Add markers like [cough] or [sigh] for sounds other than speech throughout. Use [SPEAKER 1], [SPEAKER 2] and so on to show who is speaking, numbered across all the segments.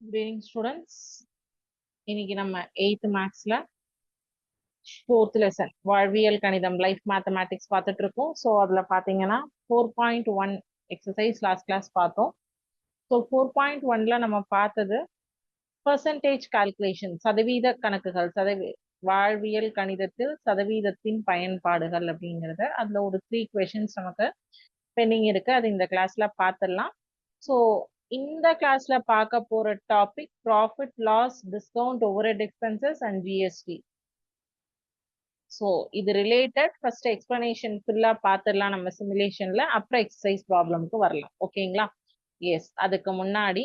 [SPEAKER 1] Good evening students இன்னைக்கு நம்ம eighth மேக்ஸ்ல ஃபோர்த் லெசன் வாழ்வியல் கணிதம் லைஃப் மேத்தமேட்டிக்ஸ் பார்த்துட்டு இருக்கோம். ஸோ அதில் பார்த்தீங்கன்னா four point one exercise last class பார்த்தோம். ஸோ ஃபோர் பாயிண்ட் ஒன்ல நம்ம பார்த்தது பர்சன்டேஜ் கால்குலேஷன் சதவீத கணக்குகள் சதவீ வாழ்வியல் கணிதத்தில் சதவீதத்தின் பயன்பாடுகள் அப்படிங்கிறத அதில் ஒரு த்ரீ கொஷின்ஸ் நமக்கு பெண்டிங் இருக்கு. அது இந்த கிளாஸ்ல பார்த்துடலாம். ஸோ இந்த கிளாஸ்ல பார்க்க போற topic profit loss discount overhead expenses and GST so இது ரிலேட்டட் ஃபர்ஸ்ட் எக்ஸ்பிளனேஷன் ஃபுல்லா பார்த்துடலாம் நம்ம சிமுலேஷன்ல அப்புறம் எக்ஸசைஸ் ப்ராப்ளம்க்கு வரலாம். ஓகேங்களா எஸ் அதுக்கு முன்னாடி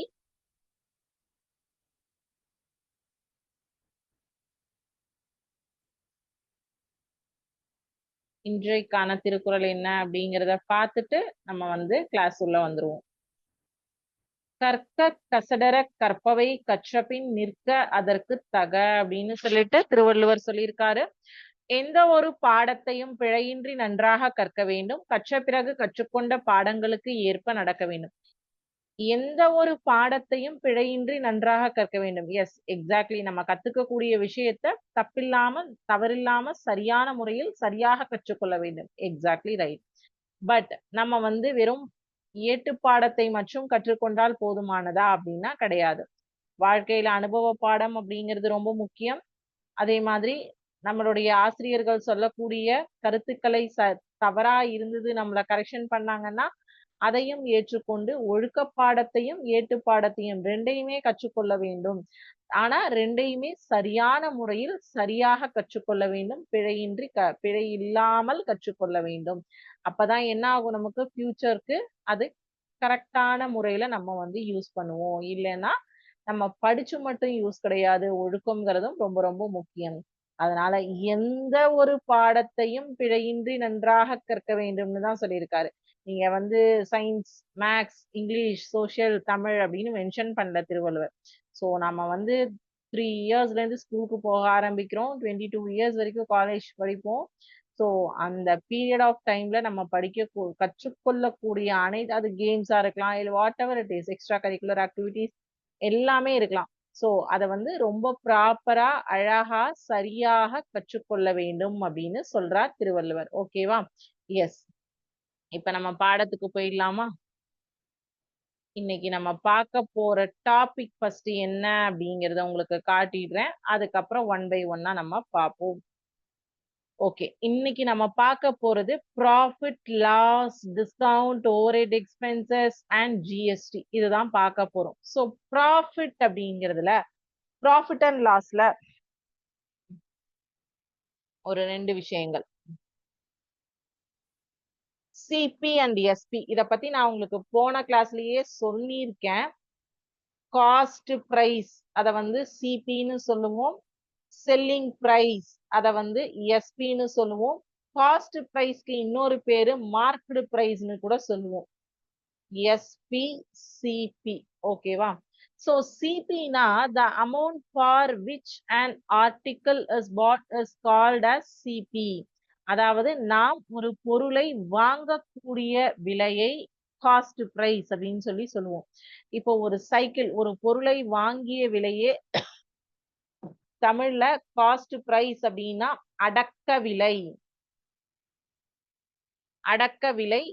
[SPEAKER 1] இன்றைக்கான திருக்குறள் என்ன அப்படிங்கிறத பார்த்துட்டு நம்ம வந்து கிளாஸ் உள்ள வந்துருவோம். கற்க கசடர கற்பவை கற்றபின் நிற்க அதற்கு தக அப்படின்னு சொல்லிட்டு திருவள்ளுவர் சொல்லியிருக்காரு. எந்த ஒரு பாடத்தையும் பிழையின்றி நன்றாக கற்க வேண்டும். கற்ற பிறகு கற்றுக்கொண்ட பாடங்களுக்கு ஏற்ப நடக்க வேண்டும். எந்த ஒரு பாடத்தையும் பிழையின்றி நன்றாக கற்க வேண்டும். எஸ் எக்ஸாக்ட்லி நம்ம கத்துக்கக்கூடிய விஷயத்த தப்பில்லாம தவறில்லாம சரியான முறையில் சரியாக கற்றுக்கொள்ள வேண்டும். எக்ஸாக்ட்லி ரைட் பட் நம்ம வந்து வெறும் ஏட்டு பாடத்தை மட்டும் கற்றுக்கொண்டால் போதுமானதா? அப்படின்னா கிடையாது. வாழ்க்கையில அனுபவ பாடம் அப்படிங்கிறது ரொம்ப முக்கியம். அதே மாதிரி நம்மளுடைய ஆசிரியர்கள் சொல்லக்கூடிய கருத்துக்களை ச தவறா இருந்தது நம்மளை கரெக்ஷன் பண்ணாங்கன்னா அதையும் ஏற்றுக்கொண்டு ஒழுக்க பாடத்தையும் ஏட்டு பாடத்தையும் ரெண்டையுமே கற்றுக்கொள்ள வேண்டும். ஆனா ரெண்டையுமே சரியான முறையில் சரியாக கற்றுக்கொள்ள வேண்டும். பிழையின்றி க பிழை இல்லாமல் கற்றுக்கொள்ள வேண்டும். அப்பதான் என்ன ஆகும் நமக்கு? ஃபியூச்சருக்கு அது கரெக்டான முறையில நம்ம வந்து யூஸ் பண்ணுவோம். இல்லைன்னா நம்ம படிச்சு மட்டும் யூஸ் கிடையாது. ஒழுக்கம்ங்கிறதும் ரொம்ப ரொம்ப முக்கியம். அதனால எந்த ஒரு பாடத்தையும் பிழையின்றி நன்றாக கற்க வேண்டும்னு தான் சொல்லியிருக்காரு. நீங்க வந்து science maths English social Tamil அப்படின்னு மென்ஷன் பண்ணல திருவள்ளுவர். ஸோ நம்ம வந்து த்ரீ இயர்ஸ்ல இருந்து ஸ்கூலுக்கு போக ஆரம்பிக்கிறோம். டுவெண்ட்டி டூ இயர்ஸ் வரைக்கும் காலேஜ் படிப்போம். ஸோ அந்த பீரியட் ஆஃப் டைம்ல நம்ம படிக்க கற்றுக்கொள்ளக்கூடிய அனைத்து அது கேம்ஸா இருக்கலாம் இல்லை whatever it is extra curricular activities எல்லாமே இருக்கலாம். ஸோ அதை வந்து ரொம்ப ப்ராப்பரா அழகா சரியாக கற்றுக்கொள்ள வேண்டும் அப்படின்னு சொல்றார் திருவள்ளுவர். ஓகேவா எஸ் இப்ப நம்ம பாடத்துக்கு போயிடலாமா? இன்னைக்கு நம்ம பார்க்க போற டாபிக் ஃபர்ஸ்ட் என்ன அப்படிங்கறத உங்களுக்கு காட்டிடுறேன். அதுக்கப்புறம் ஒன் பை ஒன்னா நம்ம பார்ப்போம். ஓகே இன்னைக்கு நம்ம பார்க்க போறது profit loss discount overhead expenses and GST இதுதான் பார்க்க போறோம். ஸோ ப்ராஃபிட் அப்படிங்கிறதுல ப்ராஃபிட் அண்ட் லாஸ்ல ஒரு ரெண்டு விஷயங்கள். சிபி அண்ட் எஸ்பி இத பத்தி நான் உங்களுக்கு போன கிளாஸ்லயே சொல்லியிருக்கேன். காஸ்ட் பிரைஸ் அத வந்து சிபின்னு சொல்லுவோம். செல்லிங் பிரைஸ் அத வந்து எஸ்பின்னு சொல்லுவோம். காஸ்ட் பிரைஸ்க்கு இன்னொரு பேரு மார்க்டு பிரைஸ்னு கூட சொல்லுவோம். எஸ்பி சிபி ஓகேவா so சிபினா the amount for which and article is bought is called as CP அதாவது நாம் ஒரு பொருளை வாங்கக்கூடிய விலையை காஸ்ட் பிரைஸ் அப்படின்னு சொல்லி சொல்லுவோம். இப்போ ஒரு சைக்கிள் ஒரு பொருளை வாங்கிய விலையே தமிழ்ல காஸ்ட் பிரைஸ் அப்படின்னா அடக்க விலை. அடக்க விலை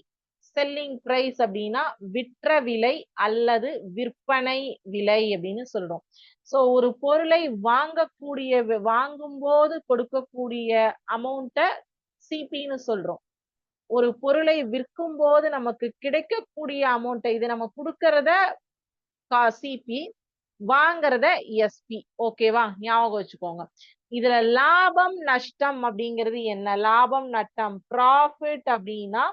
[SPEAKER 1] செல்லிங் பிரைஸ் அப்படின்னா விற்ற விலை அல்லது விற்பனை விலை அப்படின்னு சொல்றோம். ஸோ ஒரு பொருளை வாங்கக்கூடிய வாங்கும் போது கொடுக்கக்கூடிய அமௌண்ட்டை சிபின்னு சொல்றோம். ஒரு பொருளை விற்கும் போது நமக்கு கிடைக்கக்கூடிய அமௌண்ட்டை இது நம்ம கொடுக்கறத சிபி வாங்கறத எஸ்பி ஓகேவா ஞாபகம் வச்சுக்கோங்க. இதுல லாபம் நஷ்டம் அப்படிங்கிறது என்ன? லாபம் நட்டம். ப்ராஃபிட் அப்படின்னா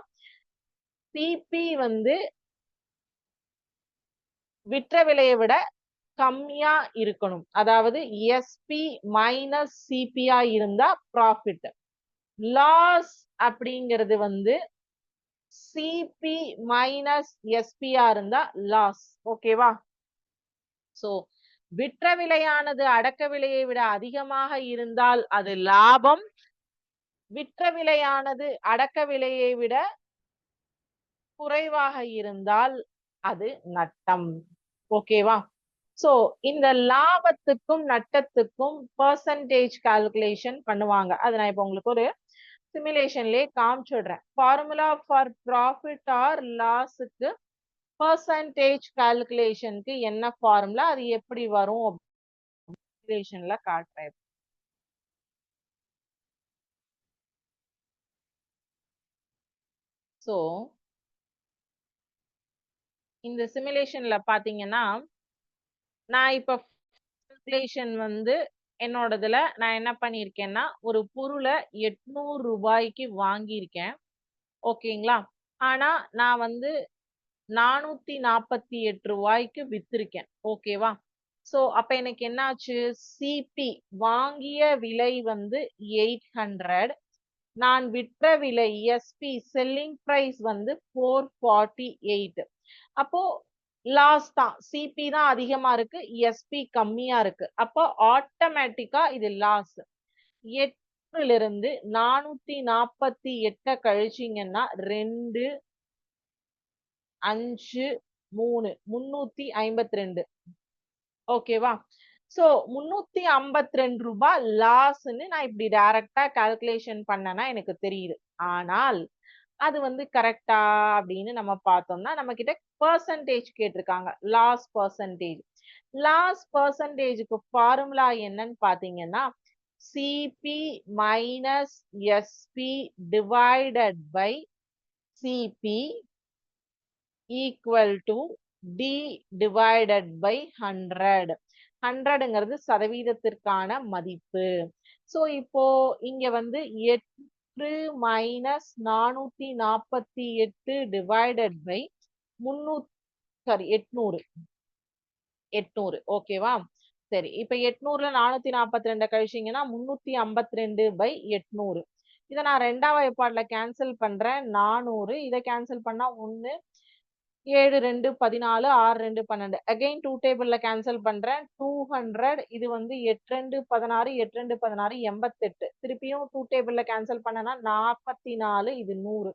[SPEAKER 1] சிபி வந்து விற்ற விலையை விட கம்மியா இருக்கணும். அதாவது எஸ்பி மைனஸ் சிபியா இருந்தா ப்ராஃபிட் லாஸ் அப்படிங்கிறது வந்து சிபி மைனஸ் எஸ்பியா இருந்தா லாஸ் ஓகேவா சோ விற்ற விலையானது அடக்க விலையை விட அதிகமாக இருந்தால் அது லாபம். விற்ற விலையானது அடக்க விலையை விட குறைவாக இருந்தால் அது நட்டம். ஓகேவா சோ இந்த லாபத்துக்கும் நட்டத்துக்கும் பர்சன்டேஜ் கால்குலேஷன் பண்ணுவாங்க. அது நான் இப்போ உங்களுக்கு ஒரு சிமுலேஷன்லயே காமிச்சிடுறேன். ஃபார்முலா ஃபார் ப்ராஃபிட் ஆர் லாஸுக்கு பர்சன்டேஜ் கால்குலேஷனுக்கு என்ன ஃபார்முலா அது எப்படி வரும் சிமுலேஷன்ல காட்டுறேன். ஸோ இந்த சிமுலேஷன்ல பாத்தீங்கன்னா நான் இப்ப கால்குலேஷன் வந்து என்னோடதுல நான் என்ன பண்ணியிருக்கேன்னா ஒரு பொருளை எட்நூறு ரூபாய்க்கு வாங்கியிருக்கேன். ஓகேங்களா? ஆனா நான் வந்து நானூத்தி நாற்பத்தி எட்டு ரூபாய்க்கு வித்திருக்கேன். ஓகேவா? சோ அப்ப எனக்கு என்னாச்சு? சிபி வாங்கிய விலை வந்து எயிட் ஹண்ட்ரட். நான் விற்ற விலை எஸ்பி செல்லிங் பிரைஸ் வந்து ஃபோர் ஃபார்ட்டி எயிட் அப்போ லாஸ் தான். சிபி தான் அதிகமா இருக்கு எஸ்பி கம்மியா இருக்கு. அப்போ ஆட்டோமேட்டிக்கா இது லாஸ் எட்டுல இருந்து நானூத்தி நாற்பத்தி எட்ட கழிச்சிங்கன்னா ரெண்டு அஞ்சு மூணு முன்னூத்தி ஐம்பத்தி ரெண்டு ஓகேவா சோ முன்னூத்தி ஐம்பத்தி ரெண்டு ரூபாய் லாஸ்ன்னு நான் இப்படி டைரக்டா கால்குலேஷன் பண்ணனா எனக்கு தெரியுது. ஆனால் அது வந்து கரெக்டா அப்படின்னு நம்ம பார்த்தோம்னா நம்ம கிட்ட பர்சன்டேஜ் கேட்டிருக்காங்க. லாஸ் பர்சன்டேஜ் லாஸ் பர்சன்டேஜுக்கு ஃபார்முலா என்னன்னு பாத்தீங்கன்னா CP minus SP divided by CP equal to D divided by hundred ஹண்ட்ரடுங்கிறது சதவீதத்திற்கான மதிப்பு. ஸோ இப்போ இங்க வந்து எட்டு மைனஸ் நானூத்தி நாற்பத்தி எட்டு டிவைடட் பை முன்னூ சாரி எட்நூறு. எட்நூறு ஓகேவா சரி இப்ப எட்நூறுல நானூத்தி நாற்பத்தி ரெண்டு கழிச்சிங்கன்னா முன்னூத்தி ஐம்பத்தி ரெண்டு பை எட்நூறு. இதை நான் ரெண்டாவது ஏற்பாடுல கேன்சல் பண்றேன். நானூறு இதை கேன்சல் பண்ணா ஒன்னு ஏழு ரெண்டு பதினாலு ஆறு ரெண்டு பன்னெண்டு. அகைன் டூ டேபிள்ல கேன்சல் பண்றேன். டூ ஹண்ட்ரட் இது வந்து எட்டு ரெண்டு பதினாறு எட்டு ரெண்டு பதினாறு எண்பத்தெட்டு. திருப்பியும் டூ டேபிள்ல கேன்சல் பண்ணனா நாற்பத்தி நாலு இது நூறு.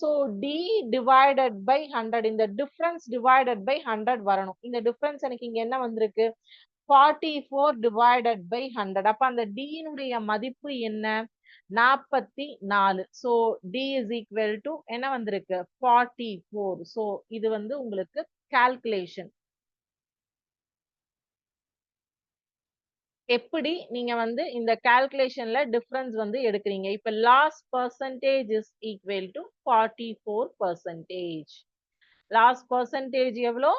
[SPEAKER 1] So D divided by hundred இந்த டிஃப்ரென்ஸ் டிவைடட் பை ஹண்ட்ரட் வரணும். இந்த டிஃப்ரென்ஸ் எனக்கு இங்க என்ன வந்திருக்கு? Forty four divided by hundred அப்ப அந்த டியினுடைய மதிப்பு என்ன? நாற்பத்தி நாலு. So D is equal to என்ன வந்திருக்கு? ஃபார்ட்டி ஃபோர் ஸோ இது வந்து உங்களுக்கு கால்குலேஷன் எப்படி நீங்க வந்து இந்த கால்குலேஷன்ல டிஃபரன்ஸ் வந்து எடுக்கிறீங்க? இப்ப lost percentage is equal to forty four percentage lost percentage எவ்வளோ?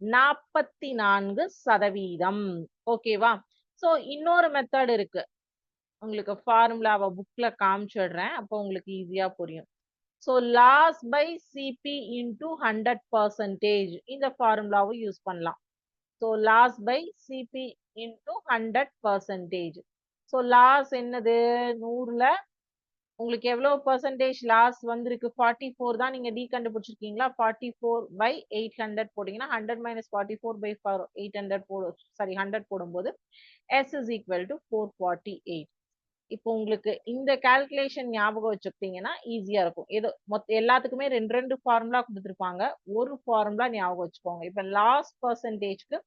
[SPEAKER 1] நாற்பத்தி நான்கு சதவீதம். ஓகேவா ஸோ இன்னொரு மெத்தட் இருக்கு. உங்களுக்கு ஃபார்முலாவை புக்ல காமிச்சிடுறேன். அப்போ உங்களுக்கு ஈஸியா புரியும். So loss by CP into hundred percentage இந்த ஃபார்முலாவும் யூஸ் பண்ணலாம். So loss by CP into hundred percentage so loss என்னது? நூறில் உங்களுக்கு எவ்வளோ பர்சன்டேஜ் லாஸ் வந்திருக்கு? ஃபார்ட்டி ஃபோர் தான் நீங்கள் D கண்டுபிடிச்சிருக்கீங்களா? Forty four by eight hundred போட்டிங்கன்னா hundred minus forty four by eight hundred போடு சாரி ஹண்ட்ரட் போடும்போது S is equal to four forty eight இப்போ உங்களுக்கு இந்த கால்குலேஷன் ஞாபகம் வச்சுக்கிட்டீங்கன்னா ஈஸியா இருக்கும். ஏதோ மொத்த எல்லாத்துக்குமே ரெண்டு ரெண்டு ஃபார்முலா கொடுத்துருப்பாங்க. ஒரு ஃபார்முலா ஞாபகம் வச்சுக்கோங்க. இப்போ லாஸ்ட் பர்சன்டேஜ்க்கு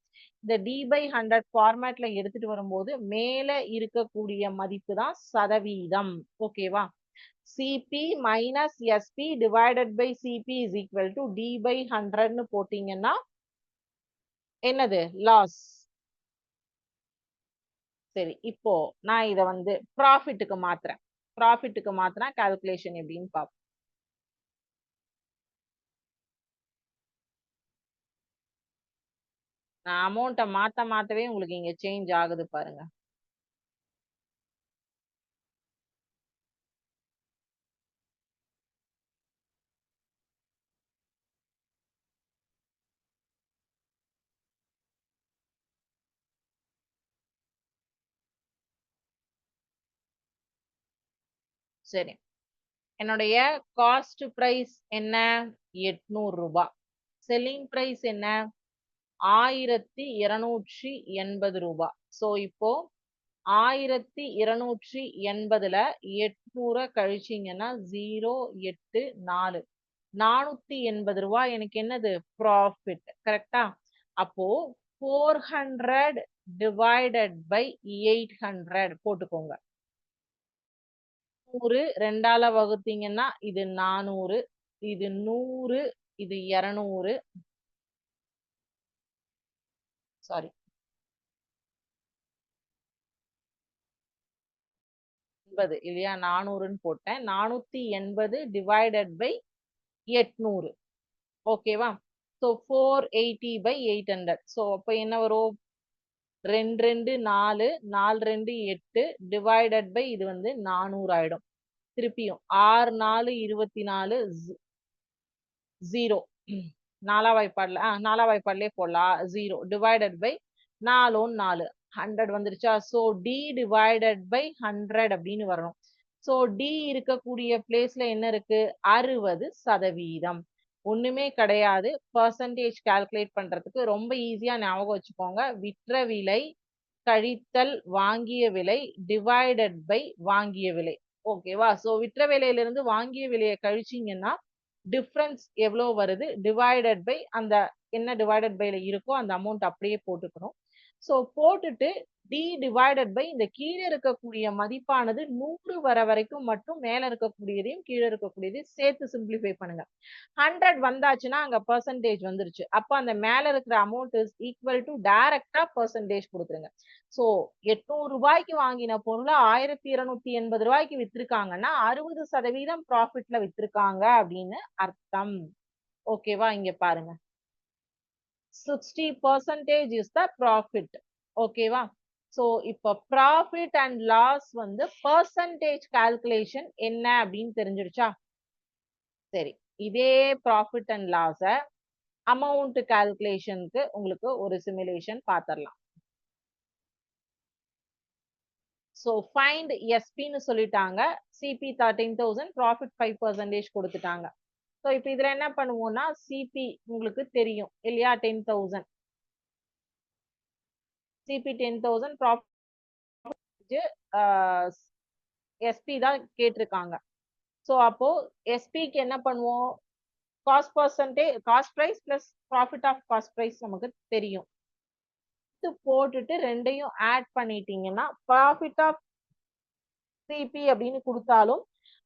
[SPEAKER 1] இந்த டி பை ஹண்ட்ரட் ஃபார்மேட்ல எடுத்துட்டு வரும்போது மேல இருக்கக்கூடிய மதிப்பு தான் சதவீதம். ஓகேவா CP minus SP divided by CP is equal to D by ஹண்ட்ரட்னு போட்டீங்கன்னா என்னது? லாஸ் சரி இப்போ நான் இதை வந்து ப்ராஃபிட்டுக்கு மாத்துறேன். ப்ராஃபிட்டுக்கு மாத்தினா கால்குலேஷன் எப்படின்னு பார்ப்போம் நான் அமௌண்ட்டை மாத்த மாத்தவே உங்களுக்கு இங்க சேஞ்ச் ஆகுது பாருங்க. சரி. என்னுடைய காஸ்ட் ப்ரைஸ் என்ன? எட்நூறு ரூபாய் செல்லிங் ப்ரைஸ் என்ன? ஆயிரத்தி இருநூற்றி எண்பது ரூபாய் ஸோ இப்போ ஆயிரத்தி இருநூற்றி எண்பதுல எட்நூறை கழிச்சிங்கன்னா ஜீரோ எட்டு நாலு. நானூத்தி எண்பது ரூபாய் எனக்கு என்னது? ப்ராஃபிட் கரெக்டா அப்போ four hundred divided by eight hundred போட்டுக்கோங்க. நூறு ரெண்டால வகுத்தீங்கன்னா இது நானூறு இது நூறு இது இருநூறு. சாரி எண்பது இல்லையா? நானூறுன்னு போட்டேன். நானூத்தி எண்பது டிவைடட் பை எட்நூறு. ஓகேவா so four eighty by eight hundred so அப்போ என்ன வரும்? ரெண்டு ரெண்டு நாலு நாலு ரெண்டு எட்டு டிவைடட் பை இது வந்து நானூறு ஆயிடும். திருப்பியும் ஆறு நாலு இருபத்தி நாலு ஜீரோ நாலா வாய்ப்பாடில் ஆ நாலா வாய்ப்பாடிலே போடலாம். ஜீரோ டிவைடட் பை நாலு நாலு. ஹண்ட்ரட் வந்துருச்சா? So D divided by hundred அப்படின்னு வரணும். ஸோ டி இருக்கக்கூடிய பிளேஸ்ல என்ன இருக்கு? அறுபது சதவீதம். ஒண்ணுமே கிடையாது. பர்சன்டேஜ் கால்குலேட் பண்றதுக்கு ரொம்ப ஈஸியா ஞாபகம் வச்சுக்கோங்க. விற்ற விலை கழித்தல் வாங்கிய விலை டிவைடட் பை வாங்கிய விலை. ஓகேவா ஸோ விற்ற விலையிலிருந்து வாங்கிய விலையை கழிச்சிங்கன்னா டிஃப்ரென்ஸ் எவ்வளோ வருது? டிவைடட் பை அந்த என்ன டிவைடட் பைல இருக்கோ அந்த அமௌண்ட் அப்படியே போட்டுக்கணும். ஸோ போட்டுட்டு டி டிவைடட் பை இந்த கீழே இருக்கக்கூடிய மதிப்பானது நூறு வர வரைக்கும் மட்டும் மேல இருக்கக்கூடியதையும் கீழே இருக்கக்கூடியதையும் சேர்த்து சிம்பிளிஃபை பண்ணுங்க. ஹண்ட்ரட் வந்தாச்சுன்னா அங்க பர்சன்டேஜ் வந்துருச்சு. அப்போ அந்த மேல இருக்கிற அமௌண்ட் இஸ் ஈக்குவல் டு டைரக்டா பர்சன்டேஜ் கொடுத்துருங்க. ஸோ எட்நூறு ரூபாய்க்கு வாங்கின பொருளை ஆயிரத்தி இருநூத்தி எண்பது ரூபாய்க்கு வித்திருக்காங்கன்னா அறுபது சதவீதம் ப்ராஃபிட்ல வித்திருக்காங்க அப்படின்னு அர்த்தம். ஓகேவா இங்க பாருங்க. Sixty percentage is the profit ஓகேவா ஸோ இப்போ ப்ராஃபிட் அண்ட் லாஸ் வந்து பர்சன்டேஜ் கால்குலேஷன் என்ன அப்படின்னு தெரிஞ்சிருச்சா சரி இதே ப்ராஃபிட் அண்ட் லாஸை அமௌண்ட் கால்குலேஷனுக்கு உங்களுக்கு ஒரு சிமுலேஷன் பார்த்துடலாம் ஸோ ஃபைண்ட் எஸ்பின்னு சொல்லிட்டாங்க. CP thirteen thousand profit five percentage கொடுத்துட்டாங்க. ஸோ இப்போ இதில் என்ன பண்ணுவோம்னா சிபி உங்களுக்கு தெரியும் இல்லையா? Ten thousand CP ten thousand profit SP தான் கேட்டிருக்காங்க. ஸோ அப்போ எஸ்பிக்கு என்ன பண்ணுவோம்? Cost percentage cost price plus profit of cost price நமக்கு தெரியும். இது போட்டுட்டு ரெண்டையும் ஆட் பண்ணிட்டீங்கன்னா ப்ராஃபிட் ஆஃப் சிபி அப்படின்னு கொடுத்தாலும்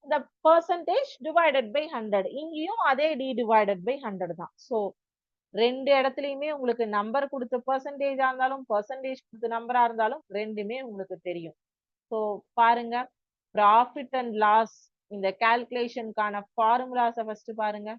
[SPEAKER 1] இந்த பர்சன்டேஜ் டிவைடட் பை ஹண்ட்ரட் இங்கேயும் அதே டி டிவைடட் பை ஹண்ட்ரட் தான். ஸோ ரெண்டு இடத்துலையுமே உங்களுக்கு நம்பர் கொடுத்த பர்சன்டேஜா இருந்தாலும் பர்சன்டேஜ் கொடுத்த நம்பரா இருந்தாலும் ரெண்டுமே உங்களுக்கு தெரியும். ஸோ பாருங்க. ப்ராஃபிட் அண்ட் லாஸ் இந்த கால்குலேஷனுக்கான ஃபார்முலாஸை ஃபர்ஸ்ட் பாருங்க.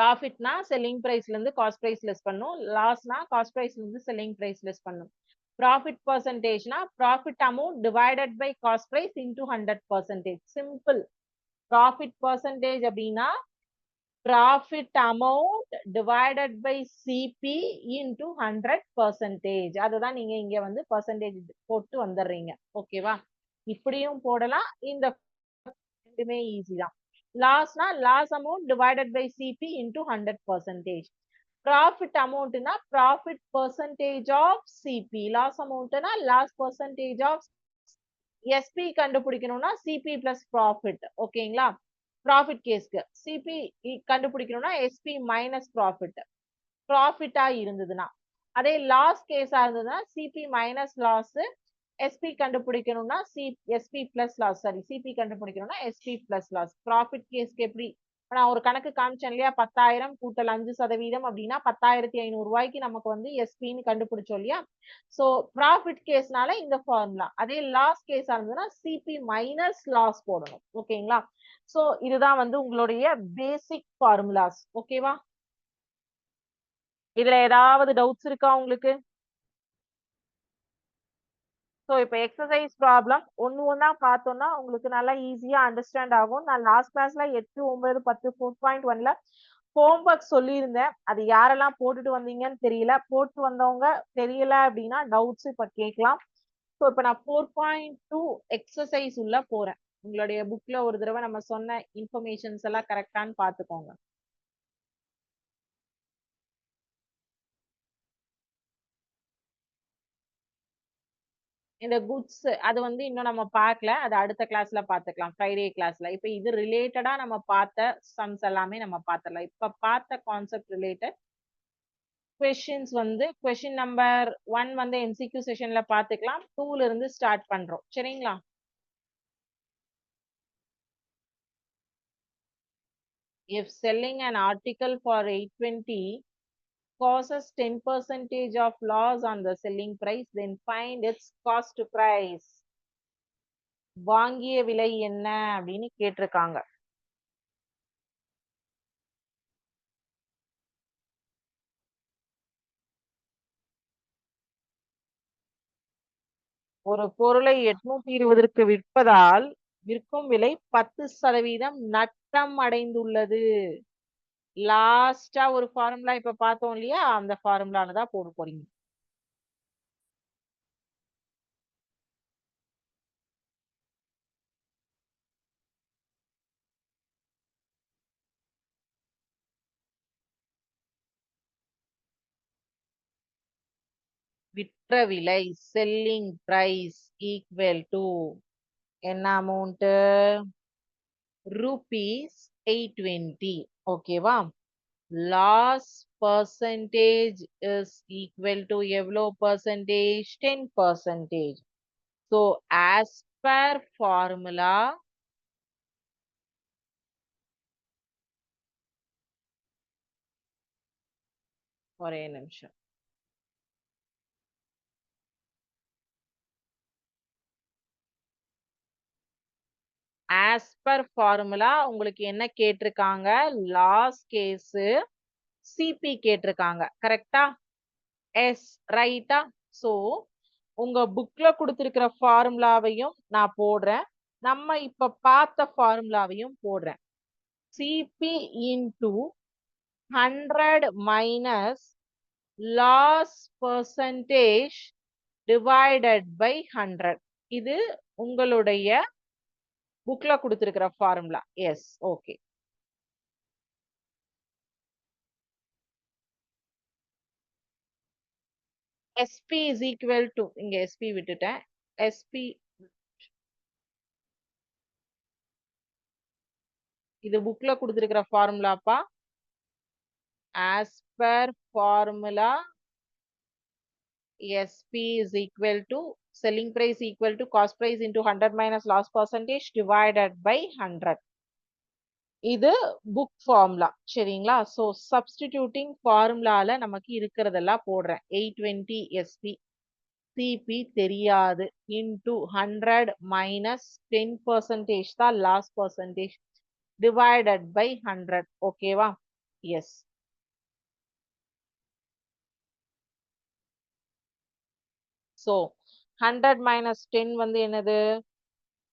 [SPEAKER 1] ப்ராஃபிட்னா செல்லிங் ப்ரைஸ்ல இருந்து காஸ்ட் ப்ரைஸ் லெஸ் பண்ணும். லாஸ்னா காஸ்ட் ப்ரைஸ்ல இருந்து செல்லிங் ப்ரைஸ் லெஸ் பண்ணும். Profit பர்சன்டேஜ்னா profit amount divided by cost price into hundred percentage simple profit percentage அப்படின்னா profit amount divided by CP into hundred percentage அதுதான் நீங்க இங்க வந்து பர்சன்டேஜ் போட்டு வந்துடுறீங்க. ஓகேவா இப்படியும் போடலாம். இந்த ரெண்டுமே ஈஸி தான். லாஸ்னா loss amount divided by CP into hundred percentage profit அமௌண்ட்னா profit percentage of CP loss அமௌண்ட்னா loss percentage of SP கண்டுபிடிக்கணும்னா சிபி பிளஸ் ப்ராஃபிட் ஓகேங்களா ப்ராஃபிட் கேஸ்க்கு சிபி கண்டுபிடிக்கணும்னா எஸ்பி மைனஸ் ப்ராஃபிட் ப்ராஃபிட்டா இருந்ததுன்னா. அதே லாஸ் கேஸா இருந்ததுன்னா சிபி மைனஸ் லாஸ் எஸ்பி கண்டுபிடிக்கணும்னா C SP plus loss sorry CP கண்டுபிடிக்கணும்னா எஸ்பி பிளஸ் லாஸ் ப்ராஃபிட் கேஸ்க்கு எப்படி? நான் ஒரு கணக்கு காமிச்சேன் இல்லையா? பத்தாயிரம் கூட்டல் அஞ்சு சதவீதம் அப்படின்னா பத்தாயிரத்தி ஐநூறு ரூபாய்க்கு நமக்கு வந்து எஸ்பின்னு கண்டுபிடிச்சோம் இல்லையா? ஸோ ப்ராஃபிட் கேஸ்னால இந்த ஃபார்முலா அதே லாஸ் கேஸா இருந்ததுன்னா சிபி மைனஸ் லாஸ் போடணும். ஓகேங்களா? ஸோ இதுதான் வந்து உங்களுடைய பேசிக் ஃபார்முலாஸ் ஓகேவா இதுல ஏதாவது டவுட்ஸ் இருக்கா உங்களுக்கு? ஸோ இப்போ எக்ஸசைஸ் ப்ராப்ளம் ஒன்று ஒன்றா பார்த்தோம்னா உங்களுக்கு நல்லா ஈஸியாக அண்டர்ஸ்டாண்ட் ஆகும். நான் லாஸ்ட் கிளாஸ்ல எட்டு ஒன்பது பத்து ஃபோர் பாயிண்ட் ஒன்ல ஹோம்ஒர்க் சொல்லியிருந்தேன். அது யாரெல்லாம் போட்டுட்டு வந்தீங்கன்னு தெரியல. போட்டு வந்தவங்க தெரியல அப்படின்னா டவுட்ஸ் இப்போ கேட்கலாம். ஸோ இப்போ நான் ஃபோர் பாயிண்ட் டூ எக்ஸசைஸ் உள்ள போறேன். உங்களுடைய புக்ல ஒரு தடவை நம்ம சொன்ன இன்ஃபர்மேஷன்ஸ் எல்லாம் கரெக்டான்னு பார்த்துக்கோங்க. இந்த குட்ஸ் அது வந்து இன்னும் நம்ம பார்க்கல. அது அடுத்த கிளாஸ்ல பார்த்துக்கலாம். ஃப்ரைடே கிளாஸ்ல இப்போ இது ரிலேட்டடா நம்ம பார்த்த சம்ஸ் எல்லாமே நம்ம பார்த்துடலாம். இப்ப பார்த்த கான்செப்ட் ரிலேட்டட் கொஷின்ஸ் வந்து கொஷின் நம்பர் ஒன் வந்து எம்சிக்யூ செஷன்ல பார்த்துக்கலாம். டூல இருந்து ஸ்டார்ட் பண்றோம். சரிங்களா? If selling an article for eight twenty causes 10 percentage of loss on the selling price then find its cost price. வாங்கிய விலை என்ன அப்படின்னு கேட்டிருக்காங்க. ஒரு பொருளை எட்நூத்தி இருபதற்கு விற்பதால் விற்கும் விலை பத்து சதவீதம் நட்டம் அடைந்துள்ளது லாஸ்டா ஒரு ஃபார்முலா இப்ப பார்த்தோம் இல்லையா? அந்த ஃபார்முலால தான் போட போறீங்க. விற்ற விலை செல்லிங் பிரைஸ் ஈக்குவல் டு என்ன அமௌண்ட்டு ரூபீஸ் எயிட் டுவெண்ட்டி ஓகேவா loss percentage is equal to எவ்வளோ percentage ten percentage so as per formula ஒரே நிமிஷம் ஆஸ் பர் ஃபார்முலா உங்களுக்கு என்ன கேட்டிருக்காங்க? லாஸ் கேஸு சிபி கேட்டிருக்காங்க. கரெக்டா எஸ் ரைட்டா ஸோ உங்க புக்ல கொடுத்துருக்கிற ஃபார்முலாவையும் நான் போடுறேன். நம்ம இப்ப பார்த்த ஃபார்முலாவையும் போடுறேன். CP into hundred minus loss percentage divided by hundred இது உங்களுடைய புக்ல கொடுத்துருக்கிற formula yes okay SP is equal to இங்க எஸ்பி விட்டுட்டேன். எஸ்பி இது புக்ல கொடுத்துருக்கிற ஃபார்முலாப்பா as per formula SP is equal to selling price equal to cost price into 100 minus loss percentage divided by 100 இது புக் formula சரிங்களா? ஸோ சப்ஸ்டிடியூட்டிங் formulaல நமக்கு இருக்கிறதெல்லாம் போடுறேன். எயிட் SP எஸ்பி சிபி தெரியாது. Into hundred minus ten percentage தான் loss percentage divided by hundred ஓகேவா yes so hundred minus ten வந்து என்னது?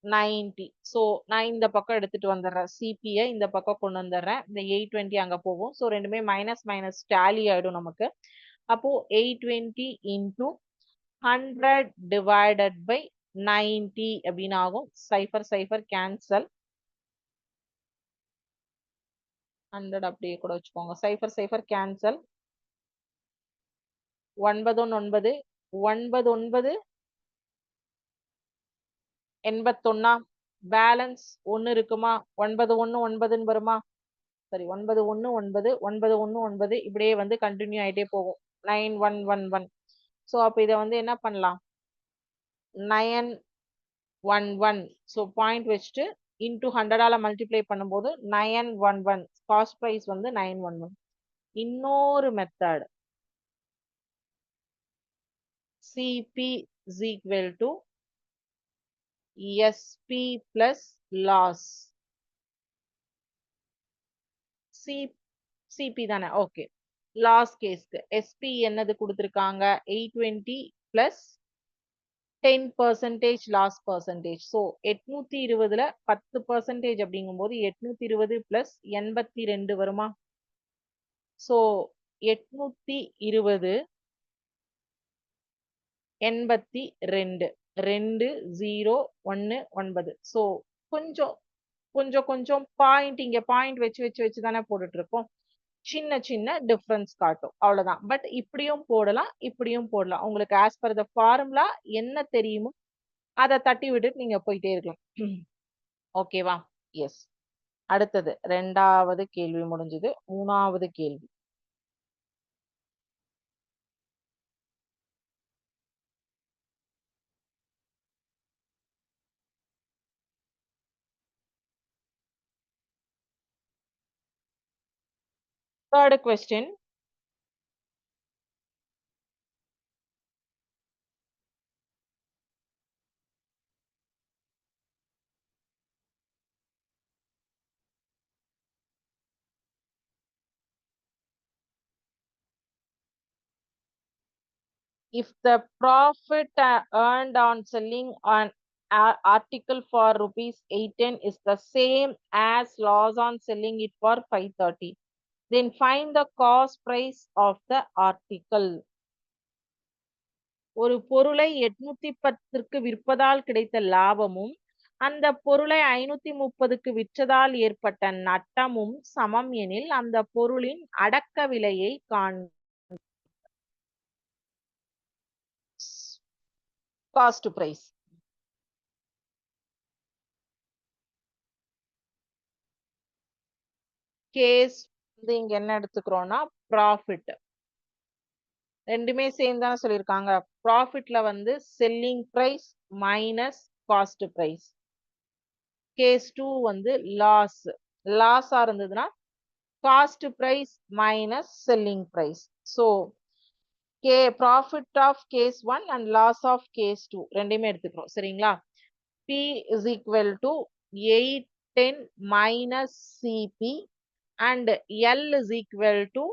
[SPEAKER 1] நைன்டி ஸோ நான் இந்த பக்கம் எடுத்துட்டு வந்துடுறேன். சிபிஐ இந்த பக்கம் கொண்டு வந்துடுறேன். இந்த எயிட் டுவெண்ட்டி அங்கே போகும். ஸோ ரெண்டுமே மைனஸ் மைனஸ் டேலி ஆகிடும் நமக்கு. அப்போது eight twenty into hundred divided by ninety அப்படின்னு ஆகும். சைஃபர் சைஃபர் கேன்சல் ஹண்ட்ரட் அப்படியே கூட வச்சுக்கோங்க. சைஃபர் சைஃபர் கேன்சல் ஒன்பது ஒன்பது. ஒன்பது ஒன்பது எண்பத்தொன்னா பேலன்ஸ் ஒன்னு இருக்குமா? ஒன்பது ஒன்னு ஒன்பதுன்னு வருமா? சரி ஒன்பது ஒன்னு ஒன்பது ஒன்பது ஒன்னு ஒன்பது இப்படியே வந்து கண்டினியூ ஆகிட்டே போகும். Nine one one one so அப்போ இதை வந்து என்ன பண்ணலாம்? Nine one one so point வச்சுட்டு இன்டூ ஹண்ட்ரடால மல்டிப்ளை பண்ணும்போது nine one one cost price வந்து நைன் ஒன் ஒன் இன்னொரு method CP is equal to SP plus loss C CP தானே? ஓகே லாஸ் கேஸ்க்கு எஸ்பி என்னது கொடுத்துருக்காங்க? Eight twenty plus ten percentage loss percentage so எட்நூத்தி இருபதுல பத்து பர்சன்டேஜ் அப்படிங்கும்போது எட்நூத்தி இருபது பிளஸ் எண்பத்தி ரெண்டு வருமா? ஸோ எட்நூத்தி இருபது எண்பத்தி ரெண்டு. ரெண்டு ஜீரோ ஒன்று ஒன்பது. ஸோ கொஞ்சம் கொஞ்சம் கொஞ்சம் பாயிண்ட் இங்கே பாயிண்ட் வச்சு வச்சு வச்சு தானே போட்டுட்டு இருக்கோம் சின்ன சின்ன டிஃப்ரென்ஸ் காட்டும். அவ்வளோதான் பட் இப்படியும் போடலாம் இப்படியும் போடலாம். உங்களுக்கு ஆஸ் பர் த ஃபார்முலா என்ன தெரியுமோ அதை தட்டி விட்டுட்டு நீங்கள் போயிட்டே இருக்கலாம். [clears throat] ஓகேவா எஸ் அடுத்தது ரெண்டாவது கேள்வி முடிஞ்சது. மூணாவது கேள்வி. Third question. If the profit uh, earned on selling an article for rupees 810 is the same as loss on selling it for 530, then find the cost price of the article. ஒரு பொருளை எட்நூத்தி பத்திற்கு விற்பதால் கிடைத்த லாபமும் அந்த பொருளை ஐநூத்தி முப்பதுக்கு விற்றதால் ஏற்பட்ட நட்டமும் சமம் எனில் அந்த பொருளின் அடக்க விலையை காண் காஸ்ட் பிரைஸ் கேஸ் வந்து இங்க என்ன எடுத்துக்கிறோம்னா ப்ராஃபிட் ரெண்டுமே சேர்ந்து தானே சொல்லியிருக்காங்க ப்ராஃபிட்ல வந்து selling price minus cost price case two வந்து லாஸ் லாஸா இருந்ததுன்னா cost price minus selling price so K profit of case one and loss of case two ரெண்டையுமே எடுத்துக்கிறோம். சரிங்களா? P is equal to eight ten minus CP and L is equal to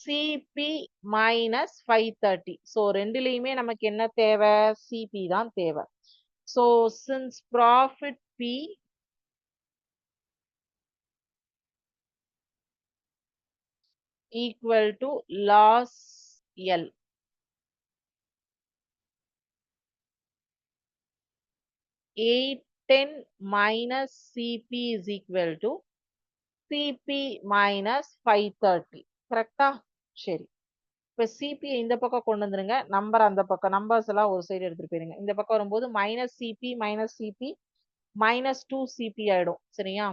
[SPEAKER 1] CP minus five thirty so ரெண்டுலேயுமே நமக்கு என்ன தேவை? CP தான் தேவை. So since profit P equal to loss L eight ten minus CP is equal to CP minus five thirty கரெக்டா சரி. இப்போ CP இந்த பக்கம் கொண்டு வந்துருங்க. நம்பர் அந்த பக்கம். நம்பர்ஸ் எல்லாம் ஒரு சைடு எடுத்துட்டு போயிருங்க. இந்த பக்கம் வரும்போது minus CP minus CP minus two CP ஆயிடும். சரியா?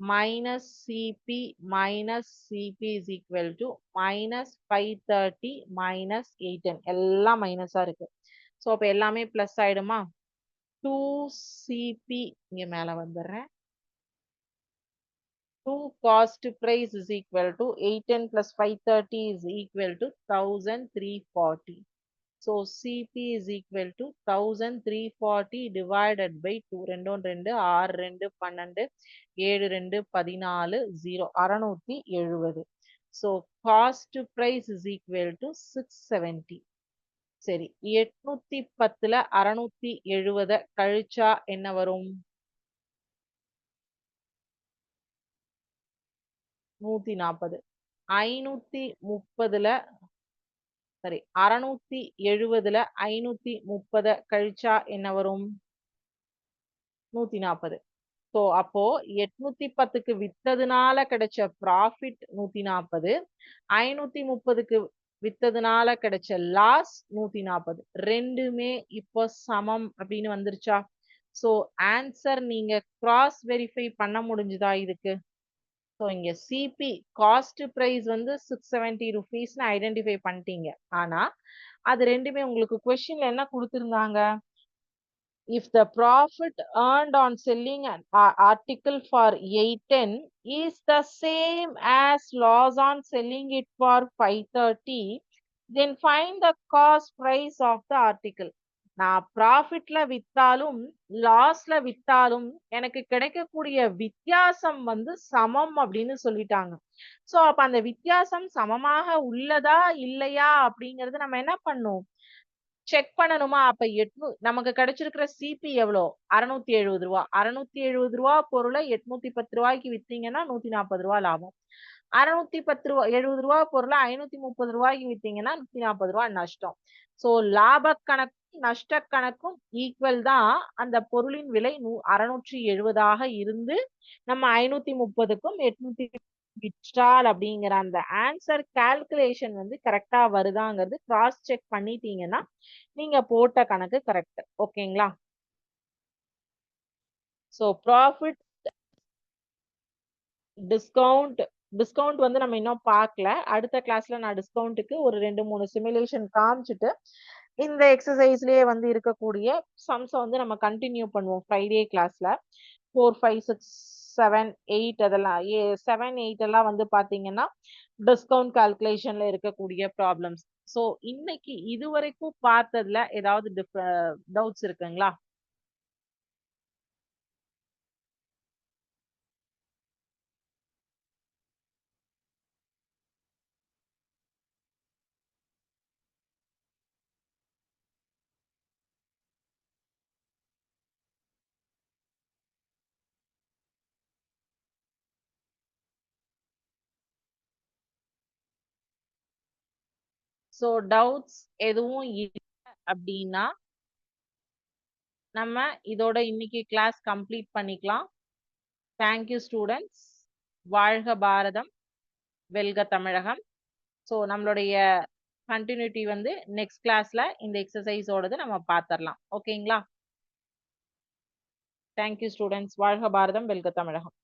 [SPEAKER 1] Minus CP minus CP is equal to minus 530 minus 810 எல்லாம் மைனஸா இருக்கு. ஸோ அப்போ எல்லாமே பிளஸ் ஆயிடுமா? டூ சிபி இங்க மேல வந்துடுறேன். Two cost price is equal to eight ten plus five thirty is equal So thousand three forty so CP is equal to thousand three forty divided by two ரெண்டும் ரெண்டு ஆறு ரெண்டு பன்னெண்டு ஏழு ரெண்டு பதினாலு ஜீரோ to எழுபது so price is equal to six சரி எட்நூத்தி பத்துல அறநூத்தி எழுபத கழிச்சா என்ன வரும்? நூத்தி நாற்பது ஐநூத்தி முப்பதுல சரி அறநூத்தி எழுபதுல ஐநூத்தி முப்பத கழிச்சா என்ன வரும்? நூத்தி நாற்பது ஸோ அப்போ எட்நூத்தி பத்துக்கு வித்ததுனால கிடைச்ச ப்ராஃபிட் நூத்தி நாற்பது ஐநூத்தி முப்பதுக்கு வித்ததுனால கிடைச்ச லாஸ் நூத்தி நாற்பது ரெண்டுமே இப்போ சமம் அப்படின்னு வந்துருச்சா? ஸோ ஆன்சர் நீங்க கிராஸ் வெரிஃபை பண்ண முடிஞ்சுதா இதுக்கு? ஸோ இங்கே சிபி காஸ்ட் ப்ரைஸ் வந்து சிக்ஸ் செவன்ட்டி ருபீஸ்னு ஐடென்டிஃபை பண்ணிட்டீங்க ஆனால் அது ரெண்டுமே உங்களுக்கு கொஷின்ல என்ன கொடுத்துருந்தாங்க if the profit earned on selling article for eight ten is the same as loss on selling it for five thirty then find the cost price of the article நான் ப்ராஃபிட்ல வித்தாலும் லாஸ்ல வித்தாலும் எனக்கு கிடைக்கக்கூடிய வித்தியாசம் வந்து சமம் அப்படின்னு சொல்லிட்டாங்க. சோ அப்ப அந்த வித்தியாசம் சமமாக உள்ளதா இல்லையா அப்படிங்கறது நம்ம என்ன பண்ணோம் செக் பண்ணணுமா? அப்ப எட்நூ நமக்கு கிடைச்சிருக்கிற சிபி எவ்வளோ? அறுநூத்தி எழுபது ரூபா. அறுநூத்தி எழுபது ரூபா பொருளை எட்நூத்தி பத்து ரூபாய்க்கு வித்தீங்கன்னா நூத்தி நாற்பது ரூபா லாபம். அறுநூத்தி பத்து ரூபா எழுபது ரூபா பொருளை ஐநூத்தி முப்பது ரூபாய்க்கு வித்தீங்கன்னா நூத்தி நாற்பது ரூபா நஷ்டம். சோ லாப கணக்கு நஷ்ட கணக்கும் ஈக்குவல் தான். அந்த பொருளின் விலை நூ அறுநூற்றி எழுபதாக இருந்து நம்ம ஐநூத்தி முப்பதுக்கும் எட்நூத்தி விற்றால் அப்படிங்கிற அந்த ஆன்சர் கால்குலேஷன் வந்து கரெக்டா வருதாங்கிறது கிராஸ் செக் பண்ணிட்டீங்கன்னா நீங்க போட்ட கணக்கு கரெக்ட் ஓகேங்களா? ஸோ ப்ராஃபிட் டிஸ்கவுண்ட் டிஸ்கவுண்ட் வந்து நம்ம இன்னும் பார்க்கல. அடுத்த கிளாஸ்ல நான் டிஸ்கவுண்ட்டுக்கு ஒரு ரெண்டு மூணு சிமுலேஷன் காமிச்சிட்டு இந்த எக்ஸசைஸ்லயே வந்து இருக்கக்கூடிய சம்ஸை வந்து நம்ம கண்டினியூ பண்ணுவோம் ஃப்ரைடே கிளாஸ்ல four five six seven eight அதெல்லாம் ஏ செவன் எயிட் எல்லாம் வந்து பாத்தீங்கன்னா டிஸ்கவுண்ட் கால்குலேஷன்ல இருக்கக்கூடிய ப்ராப்ளம்ஸ் ஸோ இன்னைக்கு இது வரைக்கும் பார்த்ததுல ஏதாவது டவுட்ஸ் இருக்குங்களா? ஸோ டவுட்ஸ் எதுவும் இல்லை அப்படின்னா நம்ம இதோட இன்னைக்கு கிளாஸ் கம்ப்ளீட் பண்ணிக்கலாம். தேங்க்யூ ஸ்டூடெண்ட்ஸ் வாழ்க பாரதம். வெல்க தமிழகம். ஸோ நம்மளுடைய கண்டினியூட்டி வந்து நெக்ஸ்ட் கிளாஸ்ல இந்த எக்ஸசைஸோடது நம்ம பார்த்துடலாம் ஓகேங்களா தேங்க்யூ ஸ்டூடெண்ட்ஸ் வாழ்க பாரதம் வெல்க தமிழகம்.